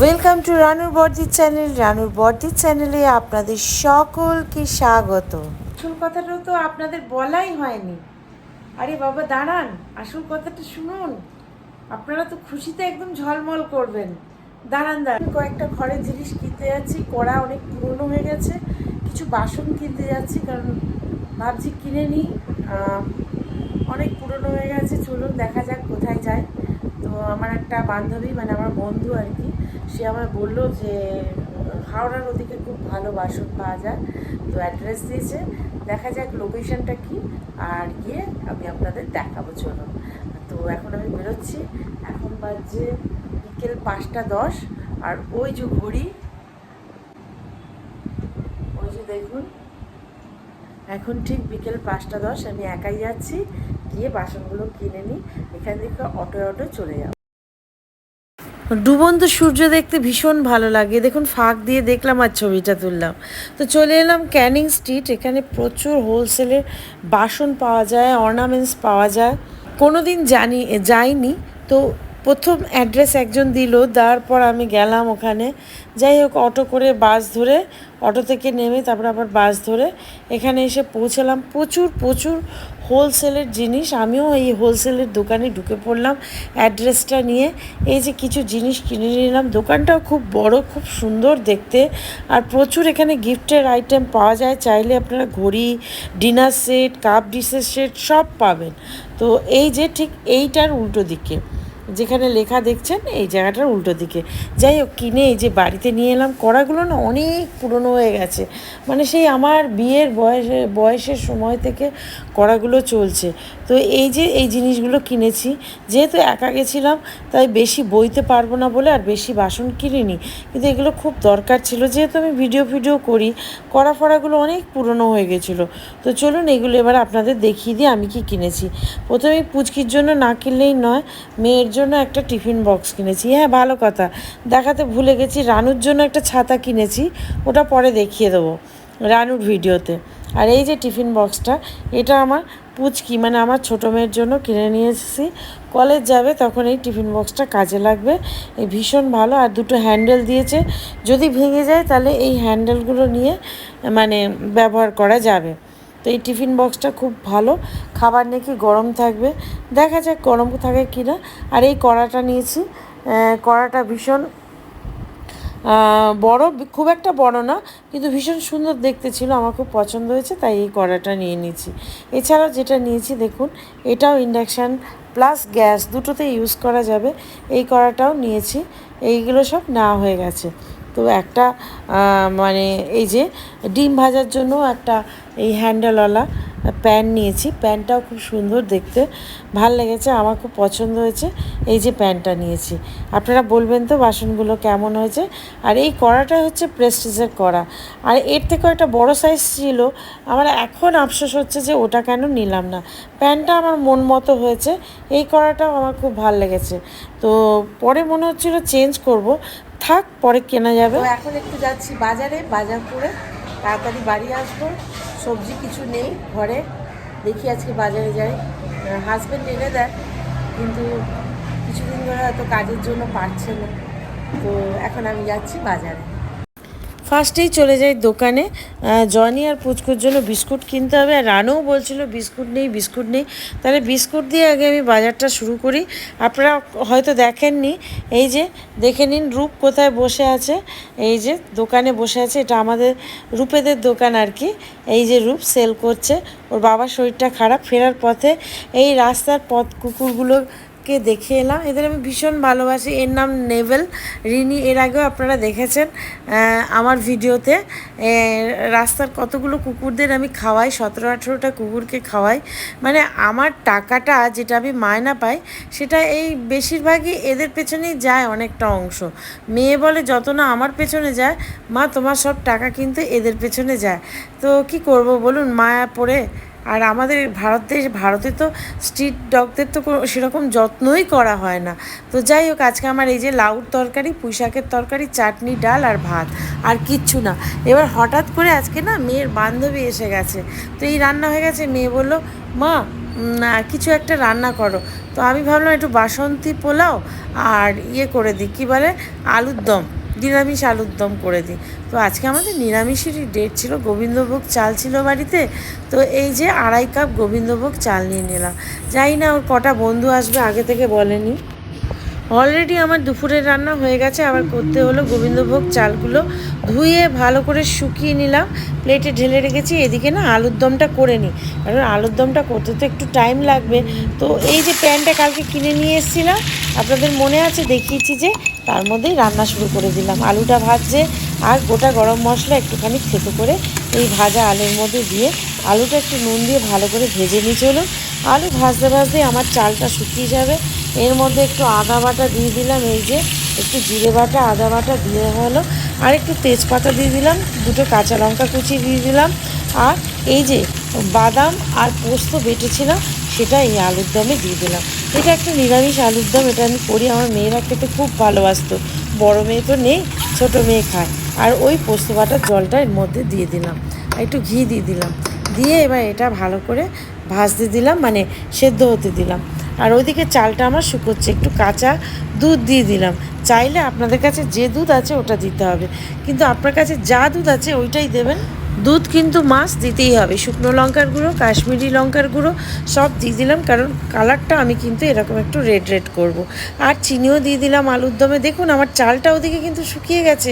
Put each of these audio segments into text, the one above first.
Welcome to রানুর বর্দির channel রানুর বর্দির চ্যানেলে আপনাদের সকলকে স্বাগত। আসল কথাটা তো আপনাদের বলাই হয়নি। আরে বাবা, দাঁড়ান। আসল কথাটা শুনুন। আপনারা তো খুশিতে একদম ঝলমল করবেন। দাঁড়ান দাঁড়ান। কয়েকটা ঘরের জিনিস কিনতে যাচ্ছি। কড়া অনেক পুরনো হয়ে গেছে। কিছু বাসন কিনতে যাচ্ছি, কারণ ভাবছি কিনে নিই অনেক পুরনো হয়ে গেছে। চলুন, দেখা যাক কোথায় যায়। তো আমার একটা বান্ধবী মানে আমার বন্ধু আর কি সে আমায় বলল যে, হাওড়ার ওদিকে খুব ভালো বাসন পাওয়া যায়। তো অ্যাড্রেস দিয়েছে। দেখা যাক লোকেশনটা কি। আর গিয়ে আমি আপনাদের দেখাবো চলুন তো এখন আমি বেরোচ্ছি। এখন বাজছে বিকেল পাঁচটা দশ। আর ওই যে ঘড়ি, ওই যে দেখুন। এখন ঠিক বিকেল পাঁচটা দশ। আমি একাই যাচ্ছি। গিয়ে বাসনগুলো কিনে নিই। এখান থেকে অটো অটো চলে যাব। ডুবন্ত সূর্য দেখতে ভীষণ ভালো লাগে। দেখুন, ফাঁক দিয়ে দেখলাম আর ছবিটা তুললাম। তো চলে এলাম ক্যানিং স্ট্রিট। এখানে প্রচুর হোলসেলের বাসন পাওয়া যায়, অর্নামেন্টস পাওয়া যায়। কোনো দিন জানি, যাইনি। তো প্রথম অ্যাড্রেস একজন দিল, তারপর আমি গেলাম ওখানে। যাই হোক, অটো করে বাস ধরে, অটো থেকে নেমে তারপর আবার বাস ধরে এখানে এসে পৌঁছালাম। প্রচুর প্রচুর হোলসেলের জিনিস, আমিও এই হোলসেলের দোকানে ঢুকে পড়লাম অ্যাড্রেসটা নিয়ে। এই যে কিছু জিনিস কিনে নিলাম। দোকানটাও খুব বড়, খুব সুন্দর দেখতে। আর প্রচুর এখানে গিফটের আইটেম পাওয়া যায়। চাইলে আপনারা ঘড়ি, ডিনার সেট, কাপ ডিসের সেট সব পাবেন। তো এই যে ঠিক এইটার উল্টো দিকে, যেখানে লেখা দেখছেন, এই জায়গাটার উল্টো দিকে। যাই হোক, কিনে এই যে বাড়িতে নিয়ে এলাম। কড়াগুলো না অনেক পুরনো হয়ে গেছে। মানে সেই আমার বিয়ের বয়সে, বয়সের সময় থেকে কড়াগুলো চলছে। তো এই যে এই জিনিসগুলো কিনেছি, যেহেতু একা গেছিলাম, তাই বেশি বইতে পারব না বলে আর বেশি বাসন কিনিনি। কিন্তু এগুলো খুব দরকার ছিল, যেহেতু আমি ভিডিও ভিডিও করি, কড়া ফড়াগুলো অনেক পুরনো হয়ে গেছিল। তো চলুন এগুলো এবার আপনাদের দেখিয়ে দিই আমি কি কিনেছি। প্রথমে পুচকির জন্য না কিনলেই নয়, মেয়ের জন্য একটা টিফিন বক্স কিনেছি। হ্যাঁ ভালো কথা। দেখাতে ভুলে গেছি, রানুর জন্য একটা ছাতা কিনেছি, ওটা পরে দেখিয়ে দেবো, রানুর ভিডিওতে। আর এই যে টিফিন বক্সটা, এটা আমার পুচকি মানে আমার ছোটো মেয়ের জন্য কিনে নিয়ে এসেছি। কলেজ যাবে তখন এই টিফিন বক্সটা কাজে লাগবে। এই ভীষণ ভালো, আর দুটো হ্যান্ডেল দিয়েছে। যদি ভেঙে যায় তাহলে এই হ্যান্ডেলগুলো নিয়ে মানে ব্যবহার করা যাবে। তো এই টিফিন বক্সটা খুব ভালো, খাবার নাকি গরম থাকবে। দেখা যাক গরম থাকে কি না আর এই কড়াটা নিয়েছি কড়াটা ভীষণ বড়, খুব একটা বড় না, কিন্তু ভীষণ সুন্দর দেখতে ছিল, আমার খুব পছন্দ হয়েছে, তাই এই কড়াটা নিয়ে নিয়েছি এছাড়াও যেটা নিয়েছি, দেখুন, এটাও ইন্ডাকশান প্লাস গ্যাস, দুটোতে ইউজ করা যাবে, এই কড়াটাও নিয়েছি, এইগুলো সব নেওয়া হয়ে গেছে। তো একটা মানে এই যে, ডিম ভাজার জন্য একটা এই হ্যান্ডেলওয়ালা প্যান নিয়েছি। প্যান্টটাও খুব সুন্দর দেখতে। ভালো লেগেছে, আমার খুব পছন্দ হয়েছে। এই যে প্যান্টটা নিয়েছি। আপনারা বলবেন তো বাসনগুলো কেমন হয়েছে? আর এই কড়াটা হচ্ছে প্রেস্টিজের কড়া। আর এর থেকেও একটা বড় সাইজ ছিল। আমার এখন আফসোস হচ্ছে যে ওটা কেন নিলাম না। প্যান্টটা আমার মন মতো হয়েছে। এই কড়াটাও আমার খুব ভালো লেগেছে। তো পরে মনে হচ্ছিল চেঞ্জ করব। থাক, পরে কেনা যাবে। এখন একটু যাচ্ছি বাজারে। বাজার করে তাড়াতাড়ি বাড়ি আসব। সবজি কিছু নেই ঘরে। দেখি আজকে বাজারে যাই। হাজব্যান্ড এনে দেয়, কিন্তু কিছুদিন ধরে হয়তো কাজের জন্য পারছে না। তো এখন আমি যাচ্ছি বাজারে। ফার্স্টেই চলে যাই দোকানে। জনি আর পুচকুর জন্য বিস্কুট কিনতে হবে। আর রানুও বলছিল, বিস্কুট নেই বিস্কুট নেই। তাহলে বিস্কুট দিয়ে আগে আমি বাজারটা শুরু করি। আপনারা হয়তো দেখেননি, এই যে দেখে নিন রূপ কোথায় বসে আছে। এই যে দোকানে বসে আছে, এটা আমাদের রূপেদের দোকান আর কি। এই যে রূপ সেল করছে, ওর বাবার শরীরটা খারাপ, ফেরার পথে এই রাস্তার পথ কুকুরগুলো কে দেখে এলাম। এদের আমি ভীষণ ভালোবাসি। এর নাম নেভেল। রিনি, এর আগেও আপনারা দেখেছেন আমার ভিডিওতে। রাস্তার কতগুলো কুকুরদের আমি খাওয়াই, সতেরো, আঠেরোটা কুকুরকে খাওয়াই। মানে আমার টাকাটা যেটা আমি মায়না পাই, সেটা এই বেশিরভাগই এদের পেছনেই যায় অনেকটা অংশ। মেয়ে বলে যত না আমার পেছনে যায়, মা তোমার সব টাকা কিন্তু এদের পেছনে যায়। তো কি করব বলুন, মায়া পড়ে আর আমাদের ভারত দেশ, ভারতে তো স্ট্রিট ডগদের তো সেরকম যত্নই করা হয় না। তো যাই হোক, আজকে আমার এই যে লাউর তরকারি পুঁই শাকের তরকারি, চাটনি, ডাল আর ভাত, আর কিচ্ছু না। এবার হঠাৎ করে আজকে না মেয়ের বান্ধবী এসে গেছে। তো এই রান্না হয়ে গেছে, মেয়ে বলল, মা কিছু একটা রান্না করো। তো আমি ভাবলাম, একটু বাসন্তী পোলাও আর ইয়ে করে দিই। কী বলে? আলুর দম। নিরামিষ আলুর দম করে দিই। তো আজকে আমাদের নিরামিষেরই ডেট ছিল, গোবিন্দভোগ চাল ছিল বাড়িতে। তো এই যে আড়াই কাপ গোবিন্দভোগ চাল নিয়ে নিলাম। জানি না ওর কটা বন্ধু আসবে, আগে থেকে বলেনি। অলরেডি আমার দুপুরের রান্না হয়ে গেছে, আবার করতে হলো গোবিন্দভোগ চালগুলো ধুয়ে ভালো করে শুকিয়ে নিলাম। প্লেটে ঢেলে রেখেছি, এদিকে না আলুর দমটা করে নিই। কারণ আলুর দমটা করতে তো একটু টাইম লাগবে। তো এই যে প্যানটা কালকে কিনে নিয়ে এসেছিলাম, আপনাদের মনে আছে দেখিয়েছি যে তার মধ্যেই রান্না শুরু করে দিলাম। আলুটা ভাজছে আর গোটা গরম মশলা একটুখানি থেতো করে এই ভাজা আলুর মধ্যে দিয়ে আলুটা একটু নুন দিয়ে ভালো করে ভেজে নিয়ে চলো আলু ভাজতে ভাজতে আমার চালটা শুকিয়ে যাবে। এর মধ্যে একটু আদা বাটা দিয়ে দিলাম, এই যে একটু জিরে বাটা, আদা বাটা দিয়ে হলো, আর একটু তেজপাতা দিয়ে দিলাম, দুটো কাঁচা লঙ্কা কুচি দিয়ে দিলাম, আর এই যে বাদাম আর পোস্ত বেটেছিলাম, সেটা এই আলুর দমে দিয়ে দিলাম। এটা একটা নিরামিষ আলুর দম, এটা আমি করি। আমার মেয়েরা খেতে খুব ভালোবাসতো। বড় মেয়ে তো নেই, ছোট মেয়ে খায়। আর ওই পোস্ত বাটার জলটা এর মধ্যে দিয়ে দিলাম। একটু ঘি দিয়ে দিলাম। দিয়ে এবার এটা ভালো করে ভাজতে দিলাম মানে সেদ্ধ হতে দিলাম। আর ওইদিকে চালটা আমার শুকোচ্ছে, একটু কাঁচা দুধ দিয়ে দিলাম। চাইলে আপনাদের কাছে যে দুধ আছে ওটা দিতে হবে। কিন্তু আপনার কাছে যা দুধ আছে ওইটাই দেবেন। দুধ কিন্তু মাছ দিতেই হবে। শুকনো লঙ্কার গুঁড়ো, কাশ্মীরি লঙ্কার গুঁড়ো সব দিয়ে দিলাম, কারণ কালারটা আমি কিন্তু এরকম একটু রেড রেড করব। আর চিনিও দিয়ে দিলাম আলুর দমে। দেখুন, আমার চালটা ওদিকে কিন্তু শুকিয়ে গেছে।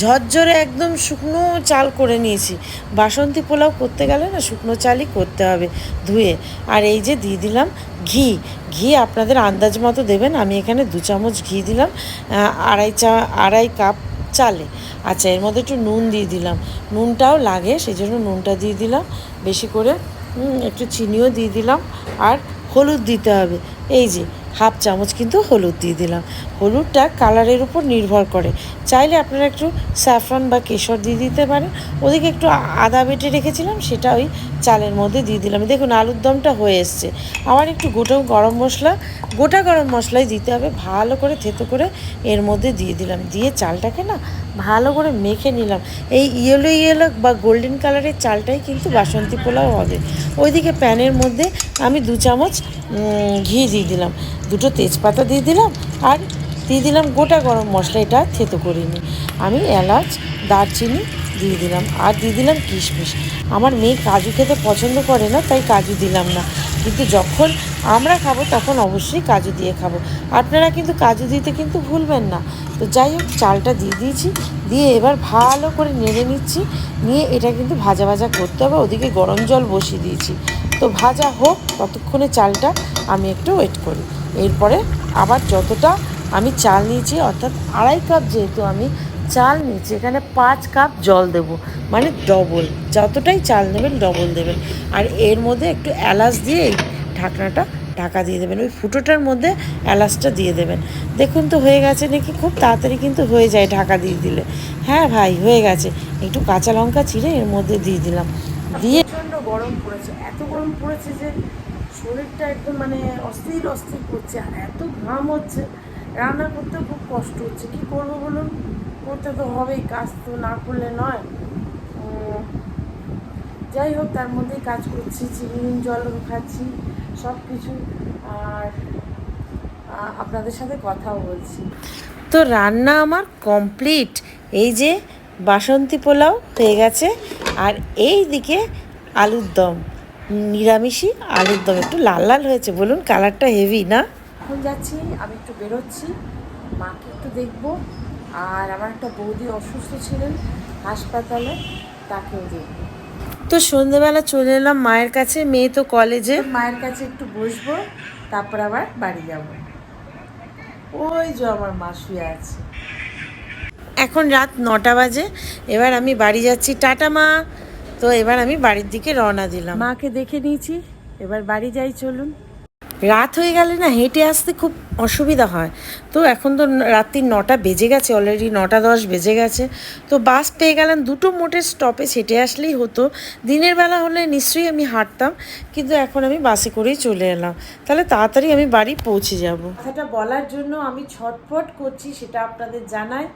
ঝরঝরে একদম শুকনো চাল করে নিয়েছি। বাসন্তী পোলাও করতে গেলে না শুকনো চালই করতে হবে ধুয়ে। আর এই যে দিয়ে দিলাম ঘি। ঘি আপনাদের আন্দাজ মতো দেবেন। আমি এখানে দু চামচ ঘি দিলাম। আড়াই চা, আড়াই কাপ চালে। আচ্ছা এর মধ্যে একটু নুন দিয়ে দিলাম। নুনটাও লাগে সেই জন্য নুনটা দিয়ে দিলাম। বেশি করে একটু চিনিও দিয়ে দিলাম। আর হলুদ দিতে হবে। এই যে হাফ চামচ কিন্তু হলুদ দিয়ে দিলাম। হলুদটা কালারের উপর নির্ভর করে। চাইলে আপনারা একটু স্যাফরন বা কেশর দিয়ে দিতে পারেন। ওদিকে একটু আদা বেটে রেখেছিলাম, সেটা ওই চালের মধ্যে দিয়ে দিলাম। দেখুন, আলুর দমটা হয়ে এসছে। আবার একটু গোটা গরম মশলা, গোটা গরম মশলাই দিতে হবে। ভালো করে থেতো করে এর মধ্যে দিয়ে দিলাম। দিয়ে চালটাকে না ভালো করে মেখে নিলাম। এই ইয়েলো ইয়েলো বা গোল্ডেন কালারের চালটাই কিন্তু বাসন্তী পোলাও হবে। ওইদিকে প্যানের মধ্যে আমি দু চামচ ঘি দিয়ে দিলাম। দুটো তেজপাতা দিয়ে দিলাম আর দিয়ে দিলাম গোটা গরম মশলা, এটা থেতো করিনি। আমি এলাচ, দারচিনি দিয়ে দিলাম আর দিয়ে দিলাম কিশমিশ। আমার মেয়ে কাজু খেতে পছন্দ করে না, তাই কাজু দিলাম না। কিন্তু যখন আমরা খাব, তখন অবশ্যই কাজু দিয়ে খাব। আপনারা কিন্তু কাজু দিতে কিন্তু ভুলবেন না। তো যাই হোক, চালটা দিয়ে দিয়েছি। দিয়ে এবার ভালো করে নেড়ে নিচ্ছি। নিয়ে এটা কিন্তু ভাজা ভাজা করতে হবে। ওদিকে গরম জল বসিয়ে দিয়েছি। তো ভাজা হোক, ততক্ষণে চালটা আমি একটু ওয়েট করি। এরপরে আবার যতটা আমি চাল নিয়েছি, অর্থাৎ আড়াই কাপ যেহেতু আমি চাল নিয়েছি, এখানে পাঁচ কাপ জল দেব মানে ডবল যতটাই চাল নেবেন ডবল দেবেন। আর এর মধ্যে একটু এলাচ দিয়ে এই ঢাকনাটা ঢাকা দিয়ে দেবেন, ওই ফুটোটার মধ্যে এলাচটা দিয়ে দেবেন। দেখুন তো হয়ে গেছে নাকি, খুব তাড়াতাড়ি কিন্তু হয়ে যায় ঢাকা দিয়ে দিলে। হ্যাঁ ভাই, হয়ে গেছে। একটু কাঁচা লঙ্কা চিড়ে এর মধ্যে দিয়ে দিলাম। দিয়ে প্রচণ্ড গরম পড়েছে। গরম পড়েছে যে শরীরটা একদম মানে অস্থির অস্থির করছে। আর এত ঘাম হচ্ছে, রান্না করতে খুব কষ্ট হচ্ছে। কি করব বলুন? করতে তো হবেই, কাজ তো না করলে নয়। যাই হোক, তার মধ্যেই কাজ করছি, চিনি, জল খাচ্ছি সব কিছু আর আপনাদের সাথে কথাও বলছি। তো রান্না আমার কমপ্লিট। এই যে বাসন্তী পোলাও হয়ে গেছে। আর এই দিকে আলুর দম। নিরামিষই আলুর দম একটু লাল লাল হয়েছে। বলুন কালারটা হেভি না? এখন যাচ্ছি আমি একটু বেরোচ্ছি মাকে একটু দেখব। আর আমার একটা বৌদি অসুস্থ ছিলেন হাসপাতালে তাকেও দেখব। তো সন্ধেবেলা চলে এলাম মায়ের কাছে মেয়ে তো কলেজে মায়ের কাছে একটু বসবো তারপর আবার বাড়ি যাব। ওই যে আমার মা শুয়ে আছে। এখন রাত নটা বাজে এবার আমি বাড়ি যাচ্ছি। টাটা মা! তো এবার আমি বাড়ির দিকে রওনা দিলাম। মাকে দেখে নিয়েছি এবার বাড়ি যাই চলুন। রাত হয়ে গেলে না হেঁটে আসতে খুব অসুবিধা হয়। তো এখন তো রাত্রি নটা বেজে গেছে অলরেডি নটা দশ বেজে গেছে। তো বাস পেয়ে গেলাম দুটো মোটের স্টপেজ হেঁটে আসলেই হতো। দিনের বেলা হলে নিশ্চয়ই আমি হাঁটতাম কিন্তু এখন আমি বাসে করেই চলে এলাম। তাহলে তাড়াতাড়ি আমি বাড়ি পৌঁছে যাব। কথাটা বলার জন্য আমি ছটফট করছি সেটা আপনাদের জানাই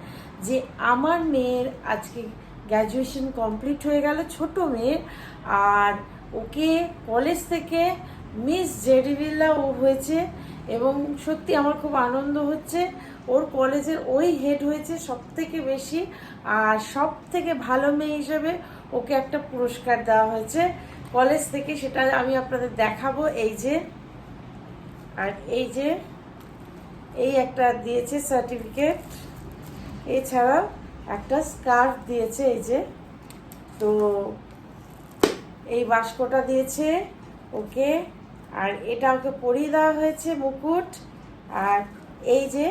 যে আমার মেয়ের আজকে গ্র্যাজুয়েশন কমপ্লিট হয়ে গেল ছোট মেয়ের। আর ওকে কলেজ থেকে মিস জেডিভিল্লা ও হয়েছে এবং সত্যি আমার খুব আনন্দ হচ্ছে। ওর কলেজের ওই হেড হয়েছে সব থেকে বেশি। আর সব থেকে ভালো মেয়ে হিসেবে ওকে একটা পুরস্কার দেওয়া হয়েছে। কলেজ থেকে সেটা আমি আপনাদের দেখাবো। এই যে, আর এই যে, এই একটা দিয়েছে সার্টিফিকেট এছাড়া একটা স্কার্ফ দিয়েছে এই যে। তো এই বাস্কটা দিয়েছে, ওকে। আর এটা ওকে পরিয়ে দেওয়া হয়েছে মুকুট। আর এই যে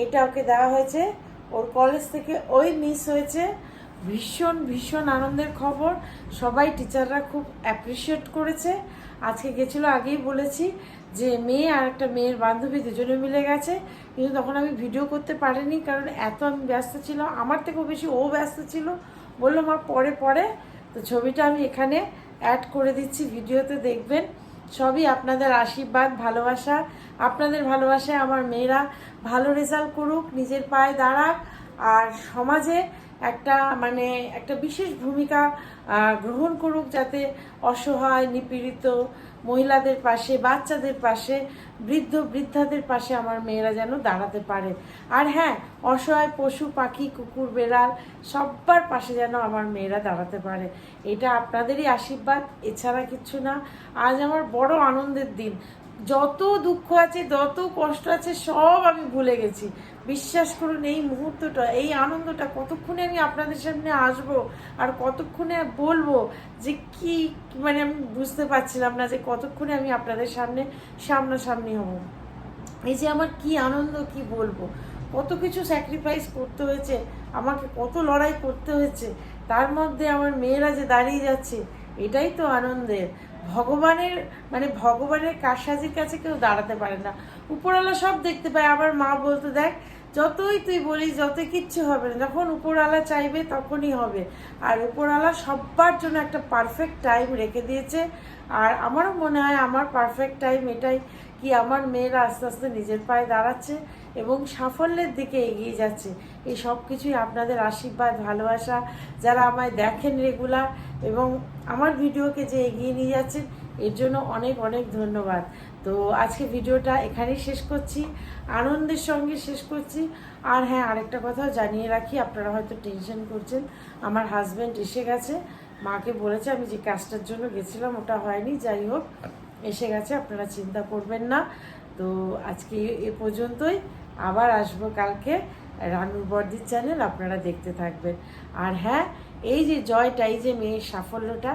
এইটা ওকে দেওয়া হয়েছে। ওর কলেজ থেকে ওই মিস হয়েছে। ভীষণ ভীষণ আনন্দের খবর। সবাই টিচাররা খুব অ্যাপ্রিসিয়েট করেছে। আজকে গেছিল আগেই বলেছি। যে মেয়ে আর একটা মেয়ের বান্ধবী দুজনে মিলে গেছে, কিন্তু তখন আমি ভিডিও করতে পারিনি কারণ এত আমি ব্যস্ত ছিল। আমার থেকেও বেশি ও ব্যস্ত ছিল। বলল, মা, পরে পরে। তো ছবিটা আমি এখানে অ্যাড করে দিচ্ছি ভিডিওতে দেখবেন। সবই আপনাদের আশীর্বাদ, ভালোবাসা। আপনাদের ভালোবাসায় আমার মেয়েরা ভালো রেজাল্ট করুক, নিজের পায়ে দাঁড়াক। আর সমাজে একটা মানে একটা বিশেষ ভূমিকা গ্রহণ করুক যাতে অসহায়, নিপীড়িত মহিলাদের পাশে, বাচ্চাদের পাশে, বৃদ্ধ, বৃদ্ধাদের পাশে আমার মেয়েরা যেন দাঁড়াতে পারে। আর হ্যাঁ অসহায়, পশু, পাখি, কুকুর, বেড়াল, সব্বার পাশে যেন আমার মেয়েরা দাঁড়াতে পারে। এটা আপনাদেরই আশীর্বাদ, এছাড়া কিছু না। আজ আমার বড় আনন্দের দিন। যত দুঃখ আছে, যত কষ্ট আছে, সব আমি ভুলে গেছি। বিশ্বাস করুন, এই মুহূর্তটা, এই আনন্দটা, কতক্ষণে আমি আপনাদের সামনে আসব আর কতক্ষণে বলব যে কি মানে আমি বুঝতে পারছিলাম না যে কতক্ষণে আমি আপনাদের সামনে সামনাসামনি হব। এই যে আমার কি আনন্দ, কি বলব? কত কিছু স্যাক্রিফাইস করতে হয়েছে, আমাকে কত লড়াই করতে হয়েছে, তার মধ্যে আমার মেয়েরা যে দাঁড়িয়ে যাচ্ছে, এটাই তো আনন্দের। ভগবানের মানে ভগবানের কারসাজির কাছে কেউ দাঁড়াতে পারে না। উপরওয়ালা সব দেখতে পায়, আবার মা বলতো দেখ, যতই তুই বলিস যত কিচ্ছু হবে না, যখন উপরওয়ালা চাইবে তখনই হবে। আর উপরওয়ালা সবার জন্য একটা পারফেক্ট টাইম রেখে দিয়েছে। আর আমারও মনে হয় আমার পারফেক্ট টাইম এটাই, কি আমার মেয়েরা আস্তে আস্তে নিজের পায়ে দাঁড়াচ্ছে। এবং সাফল্যের দিকে এগিয়ে যাচ্ছে। এই সব কিছুই আপনাদের আশীর্বাদ, ভালোবাসা, যারা আমায় দেখেন রেগুলার এবং আমার ভিডিওকে যে এগিয়ে নিয়ে যাচ্ছেন, এর জন্য অনেক অনেক ধন্যবাদ। তো আজকে ভিডিওটা এখানেই শেষ করছি। আনন্দের সঙ্গে শেষ করছি। আর হ্যাঁ আরেকটা কথা জানিয়ে রাখি, আপনারা হয়তো টেনশন করছেন। আমার হাজব্যান্ড এসে গেছে। মাকে বলেছে, আমি যে কাজটার জন্য গেছিলাম, ওটা হয়নি, যাই হোক। এসে গেছে, আপনারা চিন্তা করবেন না। তো আজকে এ- পর্যন্তই। আবার আসব কালকে রানুর বর্দির চ্যানেল আপনারা দেখতে থাকবেন। আর হ্যাঁ এই যে জয়টা, এই যে মেয়ের সাফল্যটা,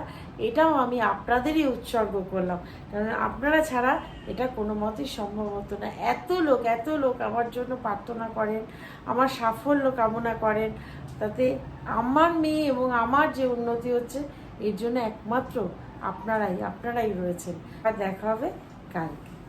এটাও আমি আপনাদেরই উৎসর্গ করলাম। কারণ আপনারা ছাড়া এটা কোনো মতেই সম্ভব হতো না। এত লোক এত লোক আমার জন্য প্রার্থনা করেন, আমার সাফল্য কামনা করেন, তাতে আমার মেয়ে এবং আমার যে উন্নতি হচ্ছে, এর জন্য একমাত্র আপনারাই আপনারাই রয়েছেন। আর দেখা হবে কালকে।